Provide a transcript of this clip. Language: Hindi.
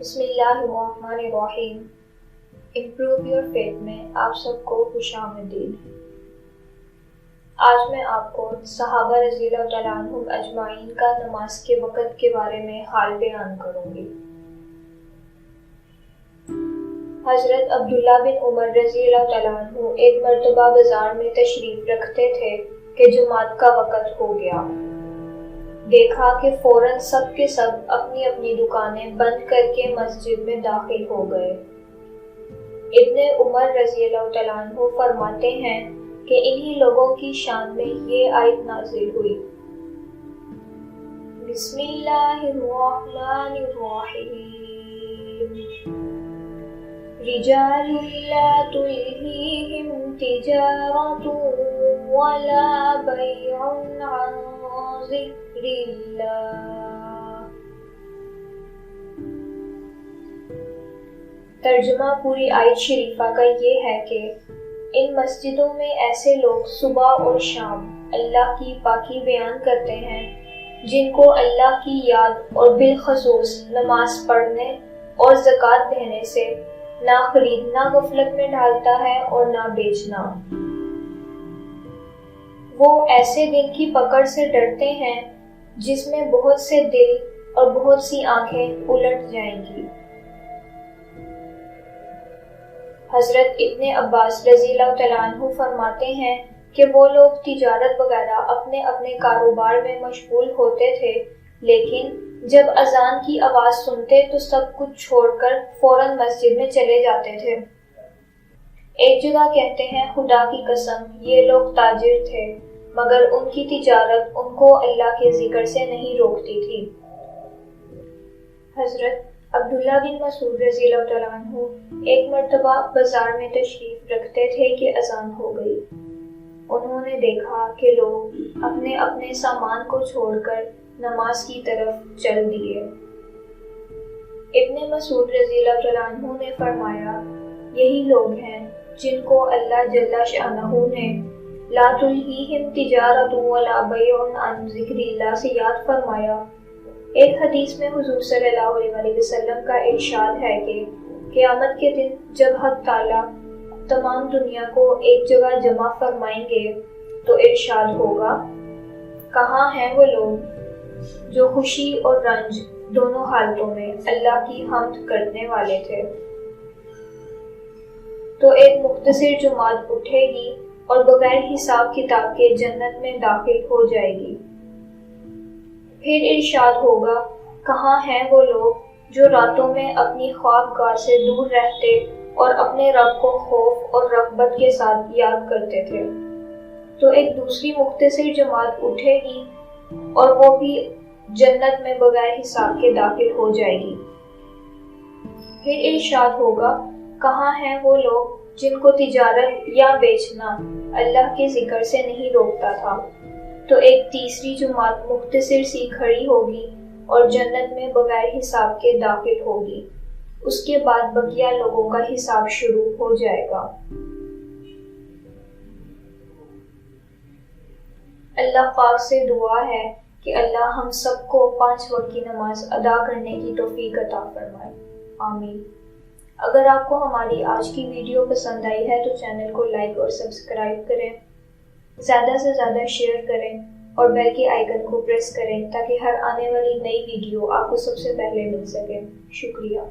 बसमीम इम्प्रूव योर फेथ में आप सबको खुश आमदीद आज मैं आपको सहाबा रज़ी अजमाइन का नमाज़ के वक़्त के बारे में हाल बयान करूँगी। हज़रत अब्दुल्ला बिन उमर रज़ी एक मरतबा बाज़ार में तशरीफ़ रखते थे कि जुमात का वक़्त हो गया। देखा कि फ़ौरन सब के सब अपनी अपनी दुकानें बंद करके मस्जिद में दाखिल हो गए। इब्ने उमर रज़ी तु फरमाते हैं कि इन्हीं लोगों की शान में ये आयत नाजिल हुई। रिजाल वला तर्जमा पूरी आयत शरीफा का ये है कि इन मस्जिदों में ऐसे लोग सुबह और शाम अल्लाह की पाकी बयान करते हैं जिनको अल्लाह की याद और बिलखसूस नमाज़ पढ़ने और जक़ात देने से ना खरीदना गफलत में डालता है और ना बेचना वो ऐसे दिन की पकड़ से डरते हैं, जिसमें बहुत से दिल और बहुत सी आँखें उलट जाएँगी। हज़रत इब्ने अब्बास फरमाते हैं कि वो लोग तिजारत वगैरह अपने अपने कारोबार में मशगूल होते थे, लेकिन जब अजान की आवाज़ सुनते तो सब कुछ छोड़कर फ़ौरन मस्जिद में चले जाते थे। एक जगह कहते हैं, खुदा की कसम, ये लोग ताजिर थे। मगर उनकी तिजारत उनको अल्लाह के ज़िक्र से नहीं रोकती थी। हज़रत अब्दुल्ला बिन मसूद रज़ी एक मरतबा बाज़ार में तशरीफ़ रखते थे कि अजान हो गई। उन्होंने देखा कि लोग अपने अपने सामान को छोड़कर नमाज़ की तरफ़ चल दिए। इब्ने मसूद रज़ी ने फरमाया, यही लोग हैं जिनको अल्लाह जल्ला शाह ने ला तिजारत वला बैउन अन जिक्रिल्लाह से याद फरमाया। एक हदीस में हुजूर सल्लल्लाहु अलैहि वसल्लम का इरशाद है कि क़यामत के दिन जब हक ताला तमाम दुनिया को एक जगह जमा फरमाएँगे तो इरशाद होगा। कहाँ हैं वो लोग? जो खुशी और रंज दोनों हालतों में अल्लाह की हमद करने वाले थे। तो एक मुख्तसर जुमात उठेगी और बगैर हिसाब किताब के जन्नत में दाखिल हो जाएगी। फिर इरशाद होगा, कहाँ हैं वो लोग जो रातों में अपनी ख्वाब गाह से दूर रहते और अपने रब को खौफ और रगबत के साथ याद करते थे। तो एक दूसरी मुख्तसर जमात उठेगी और वो भी जन्नत में बगैर हिसाब के दाखिल हो जाएगी। फिर इरशाद होगा, कहाँ हैं वो लोग जिनको तिजारत या बेचना अल्लाह के ज़िक्र से नहीं रोकता था। तो एक तीसरी जुमात मुख्तसर सी खड़ी होगी और जन्नत में बगैर हिसाब के दाखिल होगी। उसके बाद बकिया लोगों का हिसाब शुरू हो जाएगा। अल्लाह पाक से दुआ है कि अल्लाह हम सबको पाँच वक्त की नमाज़ अदा करने की तोफीक अता फरमाए। आमीन। अगर आपको हमारी आज की वीडियो पसंद आई है तो चैनल को लाइक और सब्सक्राइब करें। ज़्यादा से ज़्यादा शेयर करें और बेल के आइकन को प्रेस करें, ताकि हर आने वाली नई वीडियो आपको सबसे पहले मिल सके। शुक्रिया।